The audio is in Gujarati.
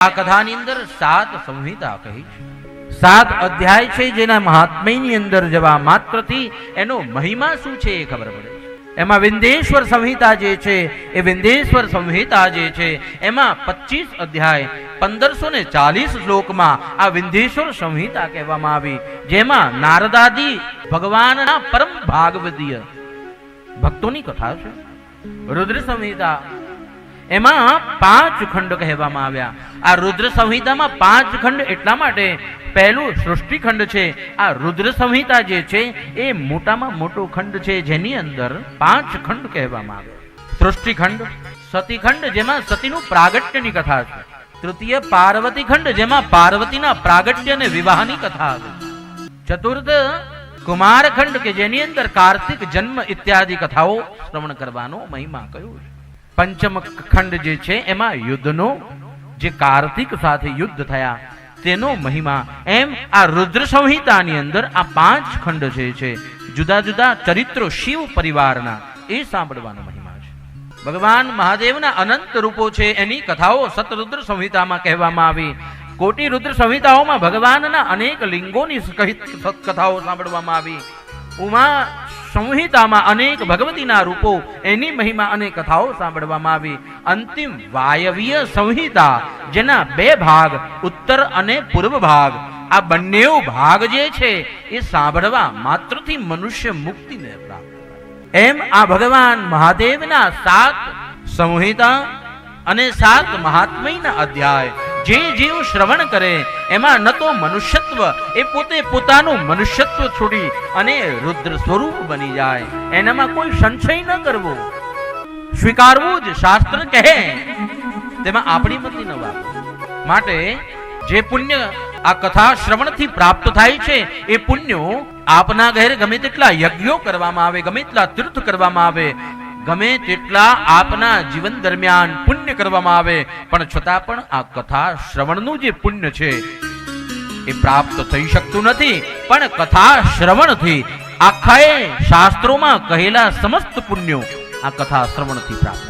આ કથાની અંદર સાત સંહિતા કહી છે. સાત અધ્યાય છે જેના મહાત્મ્યની અંદર જવા માત્રથી એનો મહિમા શું છે એ ખબર પડે એમાં વિંદેશ્વર સંહિતા જે છે, એ વિંદેશ્વર સંહિતા જે છે, એમાં પચીસ અધ્યાય, પંદરસો ને ચાલીસ શ્લોકમાં આ વિંધેશ્વર સંહિતા કહેવામાં આવી, જેમાં નારદાદી ભગવાનના પરમ ભાગવતીય ભક્તોની કથા છે. રુદ્ર સંહિતા એમાં પાંચ ખંડ કહેવામાં આવ્યા. આ રુદ્ર સંહિતામાં પાંચ ખંડ એટલા માટે પહેલું સૃષ્ટિ ખંડ છે. આ રુદ્ર સંહિતા જે છે, એ મોટામાં મોટો ખંડ છે, જેની અંદર પાંચ ખંડ કહેવામાં આવે. સૃષ્ટિ ખંડ, સતી ખંડ, જેમાં સતીનું પ્રાગટ્યની કથા છે. તૃતીય પાર્વતી ખંડ, જેમાં પાર્વતીના પ્રાગટ્ય અને વિવાહની કથા આવે ચતુર્થ કુમારખંડ, કે જેની અંદર કાર્તિક, જન્મ ઇત્યાદિ કથાઓ શ્રવણ કરવાનો મહિમા કયો છે? પંચમ ખંડ જે છે, એમાં યુદ્ધનો જે કાર્તિક સાથે યુદ્ધ થયા, તેનો મહિમા એમ આ રુદ્ર સંહિતાની અંદર આ પાંચ ખંડ જે છે, જુદા જુદા ચરિત્રો શિવ પરિવારના, એ સાંભળવાનો મહિમા છે. ભગવાન મહાદેવના અનંત રૂપો છે, એની કથાઓ સતરુદ્ર સંહિતામાં કહેવામાં આવી. કોટી રુદ્ર સંહિતાઓમાં ભગવાનના અનેક લિંગોની સહિત કથાઓ સાંભળવામાં આવી. ઉમા સંહિતામાં અનેક ભગવતીના રૂપો એની મહિમા અને કથાઓ સાંભળવામાં આવી. અંતિમ વાયવીય સંહિતા, જેના બે ભાગ, ઉત્તર અને પૂર્વ ભાગ, આ બંને ભાગ જે છે, એ સાંભળવા માત્રથી મનુષ્ય મુક્તિને પ્રાપ્ત એમ આ ભગવાન મહાદેવના સાત સંહિતા અને સાત મહાત્મયના અધ્યાય જે જીવ શ્રવણ કરે, એમાં ન તો મનુષ્યત્વ. એ પોતે પોતાનું મનુષ્યત્વ છોડી અને રુદ્ર સ્વરૂપ બની જાય. એનામાં કોઈ સંશય ન કરવો. સ્વીકારવું જ શાસ્ત્ર કહે. તેમાં આપણી મતી ન વાત. માટે જે પુણ્ય આ કથા શ્રવણથી પ્રાપ્ત થાય છે, એ પુણ્યો આપના ઘેર ગમે તેટલા યજ્ઞો કરવામાં આવે, ગમે તેટલા તીર્થ કરવામાં આવે ગમે તેટલા આપના જીવન દરમિયાન પુણ્ય કરવામાં આવે, પણ છતાં પણ આ કથા શ્રવણનું જે પુણ્ય છે, એ પ્રાપ્ત થઈ શકતું નથી. પણ કથા શ્રવણથી આખાએ શાસ્ત્રોમાં કહેલા સમસ્ત પુણ્યો આ કથા શ્રવણથી પ્રાપ્ત